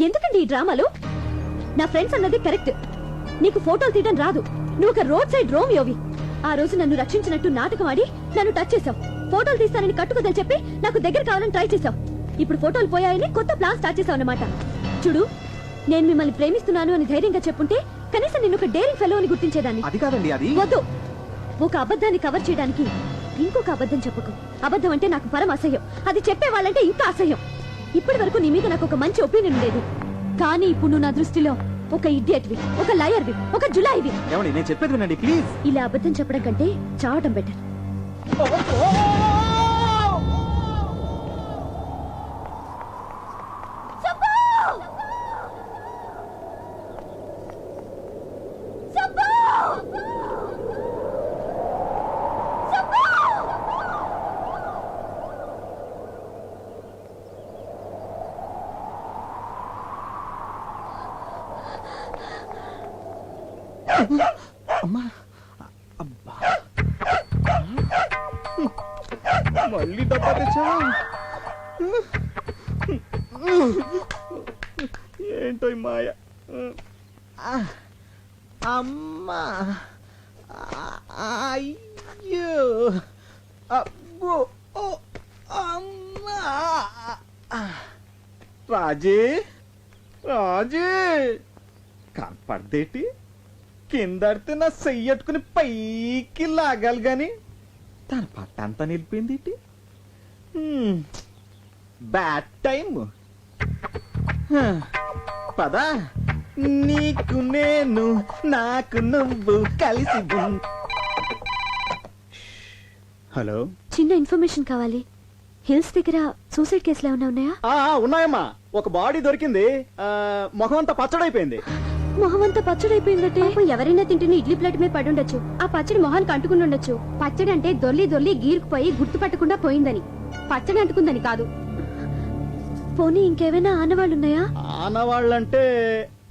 ఎందుకండి ఈ డ్రామాలు? నా ఫ్రెండ్స్ అన్నది కరెక్ట్. నీకు ఫోటోలు తీయడం రాదు. నువ్వు ఒక రోడ్ సైడ్ రోమియోవి. ఆ రోజు నన్ను రక్షించినట్టు నాటకం ఆడి నన్ను టచ్ చేసావు ఫోటోలు తీస్తానని కట్టుకుదని చెప్పి నాకు దగ్గర కావాలని ట్రై చేసావు ఇప్పుడు ఫోటోలు పోయాయని కొత్త ప్లాన్ స్టార్ట్ చేసావు అన్నమాట. చూడు నేను మిమ్మల్ని ప్రేమిస్తున్నాను అని ధైర్యంగా చెప్పుంటే కనీసం నిన్ను ఒక డేరింగ్ ఫెలో అని గుర్తించేదాన్ని. అది కాదండి అది. వద్దు. ఒక అబద్ధాన్ని కవర్ చేయడానికి ఇంకొక అబద్ధం చెప్పకు. అబద్ధం అంటే నాకు పరమ అసహ్యం అది చెప్పే వాళ్ళంటే ఇంకా అసహ్యం. ఇప్పటి వరకు నీ మీద నాకు ఒక మంచి ఒపీనియన్ ఉండేది. కానీ ఇప్పుడు నువ్వు నా దృష్టిలో ఒక ఇడియట్వి ఒక లయర్వి ఒక జులాయివి ఏమండి నేను చెప్పేది వినండి ప్లీజ్ ఇలా అబద్ధం చెప్పడం కంటే చావటం బెటర్ అమ్మా. అబ్బా. మళ్ళీ డబ్బా తెచ్చావా ఏంటో ఈ మాయ? అమ్మా. అయ్యో. అబ్బో. ఓ, అమ్మా. రాజే. రాజే. కనపడదేటి? కిందడితే నా చెయ్యట్టుకుని పైకి లాగాలి గాని తన పట్టంతా నిలిపింది ఇటు. బ్యాడ్ టైం హ. పదా. నీకు నేను నాకు నువ్వు కలిసి హలో. చిన్న ఇన్ఫర్మేషన్ కావాలి. హిల్స్ దగ్గర సూసైడ్ కేసులు ఏమైనా ఉన్నాయా? ఉన్నాయమ్మా. ఒక బాడీ దొరికింది. మొహం అంతా పచ్చడైపోయింది. మొహం అంతా పచ్చడైపోయిందటే ఎవరైనా తింటున్న ఇడ్లీ ప్లేట్ మీద పడి ఉండొచ్చు ఆ పచ్చడి మొహానికి అంటుకుని ఉండొచ్చు. పచ్చడి అంటే దొల్లి దొల్లి గీరుకుపోయి గుర్తుపట్టకుండా పోయిందని. పచ్చడి అంటుకుందని కాదు. పోనీ ఇంకేమైనా ఆనవాళ్ళు ఉన్నాయా ఆనవాళ్ళంటే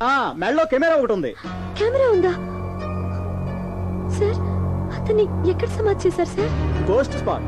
ఆ మెళ్ళో కెమెరా ఒకటి ఉంది. కెమెరా ఉందా? సార్ అతన్ని ఎక్కడ సమాధి చేశారు సార్? Ghost spot.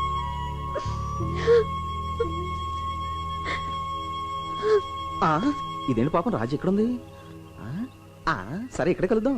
ఆ ఇదేంటి పాపం? రాజు ఎక్కడుంది? ఆ, ఆ, సరే ఇక్కడే కలుద్దాం.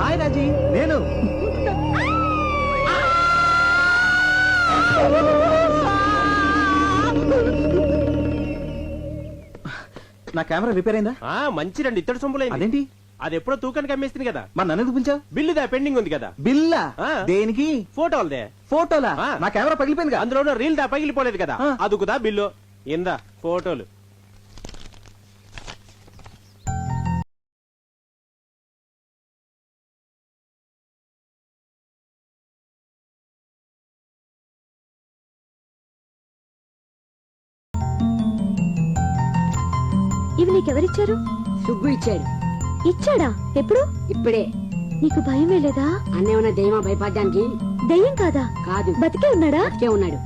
హాయ్ రాజీ నేను. నా కెమెరా రిపేర్ అయిందా? ఆ మంచి రెండు ఇత్తడి సొమ్ములైంది అదేంటి? అది ఎప్పుడో తూకానికి అమ్మేస్తుంది కదా. మరి నన్ను ఎందుకు పిలిచావు? బిల్లుదా పెండింగ్ ఉంది కదా. బిల్లా? ఆ. దేనికి? ఫోటోలదే. ఫోటోలా? ఆ. నా కెమెరా పగిలిపోయింది అందులో రీల్ దా పగిలిపోలేదు కదా. ఆ. అదుకుదా బిల్లు? ఇందా ఫోటోలు. ఇచ్చాడు. ఇచ్చాడా? ఎప్పుడు? ఇప్పుడే. నీకు భయమే లేదా? అన్నేమన్నా దైవమా భయపడడానికి? దయ్యం కాదా? కాదు. బతికే ఉన్నాడా? బతికే ఉన్నాడు.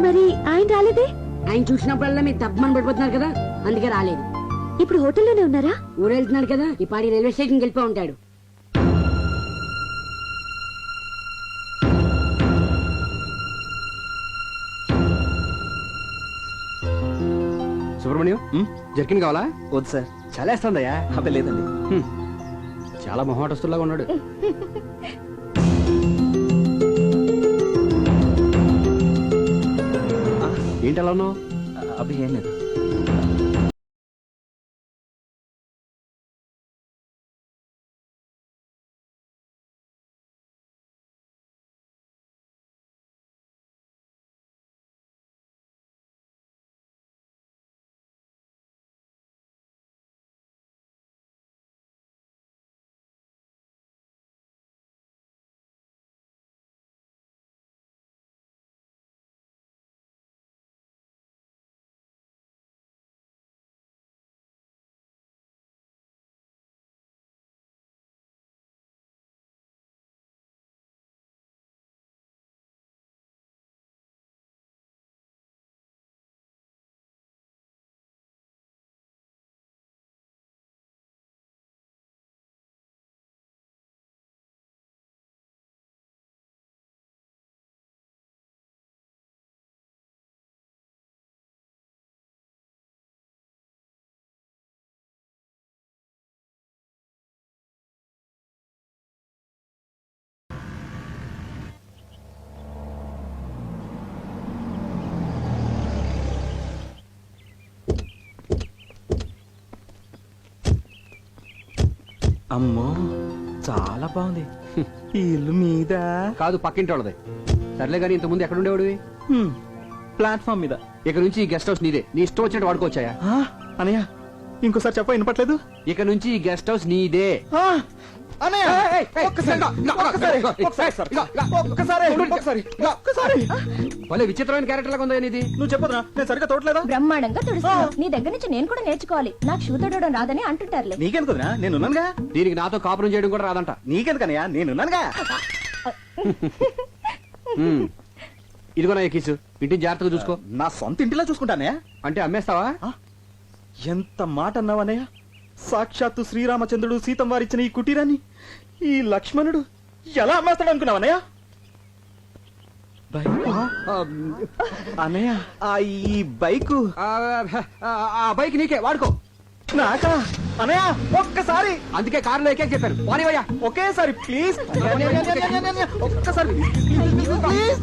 మరి ఆయన రాలేదే? ఆయన చూసినప్పుడల్లా మీరు తప్పమని పడిపోతున్నారు కదా? అందుకే రాలేదు. ఇప్పుడు హోటల్లోనే ఉన్నారా? ఊరెళ్తున్నాడు కదా? ఈ పాడి రైల్వే స్టేషన్కి వెళ్ళిపో ఉంటాడు. సుబ్రహ్మణ్యం జర్కిన్ కావాలా? వద్దు సార్. చలేస్తుందయ్యా అబ్బే లేదండి చాలా మొహమాటస్తులాగా ఉన్నాడు. ఏంటి అలా ఉన్నావు? అబ్బే ఏం లేదు. అమ్మో చాలా బాగుంది. ఈ ఇల్లు మీద? కాదు పక్కింటి వాళ్ళది సర్లే కానీ ఇంతకుముందు ఎక్కడ ఉండేవాడివి ప్లాట్ఫామ్ మీద. ఇక నుంచి ఈ గెస్ట్ హౌస్ నీదే. నీ ఇష్టం వచ్చినట్టు వాడుకోవచ్చాయా? అనయ్య ఇంకోసారి చెప్ప వినపట్లేదు? ఇక నుంచి ఈ గెస్ట్ హౌస్ నీదే. భలే విచిత్రమైన క్యారెక్టర్ లాగా ఉందా ఇది నువ్వు చెప్పదురా నేను సరిగ్గా తోటలేదా? బ్రహ్మాండంగా తుడుస్తున్నావు. నీ దగ్గర నుంచి నేను కూడా నేర్చుకోవాలి. నాకు షూ తొడవడం రాదని అంటుంటారులే. నీకెందుకురా నేనున్నానుగా దీనికి నాతో కాపురం చేయడం కూడా రాదంట. నీకెందుకనయ్యా నేనున్నానుగా. ఇదిగో నా ఎక్కిసు ఇంటిని జాగ్రత్తగా చూసుకో. నా సొంత ఇంటిలో చూసుకుంటానే అంటే అమ్మేస్తావా? ఎంత మాట అన్నావనయ్య సాక్షాత్తు శ్రీరామచంద్రుడు సీతం వారిచ్చిన ఈ కుటీరాన్ని ఈ లక్ష్మణుడు ఎలా అమ్మేస్తాడు అనుకున్నావనయ్య అన్నయ్య? ఆ ఈ బైకు. ఆ బైక్ నీకే వాడుకో. నాకా? అనయ్య ఒక్కసారి. అందుకే కారులో ఎక్కే చెప్పారు. వానివయ్యా ఒకేసారి ప్లీజ్. ఒక్కసారి ప్లీజ్.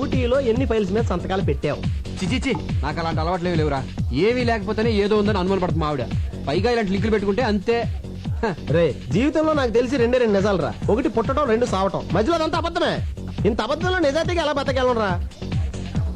ఊటీలో ఎన్ని ఫైల్స్ మీద సంతకాలు పెట్టావు? చిచిచి నాకు అలాంటి అలవాట్లు ఏమీ లేవురా. ఏమీ లేకపోతేనే ఏదో ఉందని అనుమాన పడుతుంది ఆవిడ. పైగా ఇలాంటి లింకులు పెట్టుకుంటే అంతే. రే జీవితంలో నాకు తెలిసి రెండే రెండు నిజాలు రా ఒకటి పుట్టడం రెండు సావటం. మధ్యలో అదంతా అబద్ధమే. ఇంత అబద్ధంలో నిజాయితీగా ఎలా బతకెళ్ళరా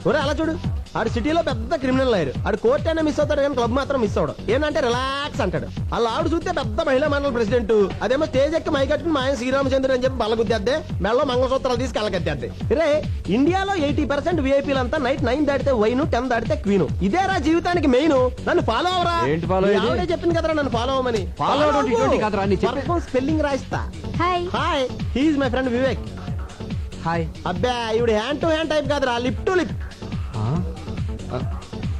ఒరే అలా చూడు. ఆడు సిటీలో పెద్ద క్రిమినల్ అయ్యారు ఆడు కోర్ట్ అయినా మిస్ అవుతాడు కానీ క్లబ్ మాత్రం మిస్ అవడం. ఏంటంటే రిలాక్స్ అంటాడు. అలా ఆవిడ చూస్తే పెద్ద మహిళా మండలి ప్రెసిడెంట్ అదేమో స్టేజ్ ఎక్కి మైకట్టుకుని మా ఆయన శ్రీరామచంద్ర అని చెప్పి బలగుద్దేద్దే మెళ్ళలో మంగళసూత్రాలు తీసుకు వెళ్ళగద్దేద్దే రే ఇండియాలో ఎయిటీ పర్సెంట్ విఐపీలంతా నైట్ నైన్ దాటితే వైన్ టెన్ దాటితే క్వీన్ ఇదేరా జీవితానికి మెయిన్ నన్ను ఫాలో అవరా? ఏంటి follow మీ అయ్యేది? ఆవిడే చెప్పింది కదరా నన్ను ఫాలో అవ్వమని. Follow అవడం ఇటువంటి కాదురా, నీ చెప్పే- spelling రాయిస్తా. Hi hi he's my friend Vivek hi అబ్బా ఇవిడు హ్యాండ్ టు హ్యాండ్ టైప్ కాదురా. Lip to lip?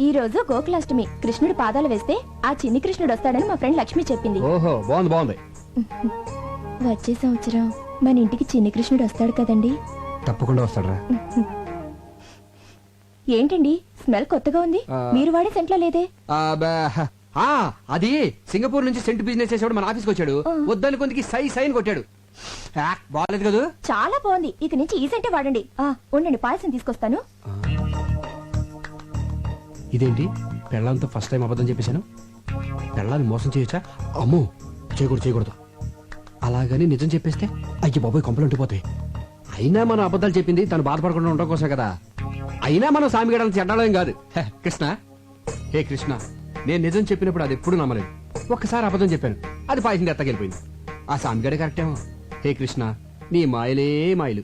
ఈ రోజు గోకులాష్టమి. కృష్ణుడు పాదాలు వేస్తే ఆ చిన్ని కృష్ణుడు వస్తాడని మా ఫ్రెండ్ లక్ష్మి చెప్పింది. ఓహో బాగుంది బాగుంది. వచ్చే సంవత్సరం మన ఇంటికి చిన్ని కృష్ణుడు వస్తాడు కదండి. తప్పకుండా వస్తాడరా. ఏంటండి? స్మెల్ కొత్తగా ఉంది. మీరు వాడే సెంట్లో లేదే. అది సింగపూర్ నుంచి సెంట్ బిజినెస్ చేసేవాడు మన ఆఫీస్కి వచ్చాడు. వద్దని కొందికి సై సైన్ కొట్టాడు. బాగాలేదు కదా? చాలా బాగుంది. ఇక నుంచి ఈ సెంటే వాడండి. ఉండండి పాయసం తీసుకొస్తాను. ఇదేంటి? పెళ్ళంతో ఫస్ట్ టైం అబద్ధం చెప్పేశాను? పెళ్ళాన్ని మోసం చేయొచ్చా? అమ్మో చేయకూడదు చేయకూడదు. అలాగని నిజం చెప్పేస్తే అయ్యి బాబోయ్ కొంపలు ఉండిపోతాయి అయినా మనం అబద్ధాలు చెప్పింది తను బాధపడకుండా ఉండడం కోసం కదా. అయినా మనం సామిగడాలను చెడ్డాలేం కాదు. హే, కృష్ణ. హే కృష్ణ నేను నిజం చెప్పినప్పుడు అది ఎప్పుడు నమ్మలేదు. ఒక్కసారి అబద్ధం చెప్పాను. అది పాయసం ఎత్తగెళ్ళిపోయింది ఆ సామిగడే కరెక్టేమో. హే కృష్ణ నీ మాయలే మాయలు.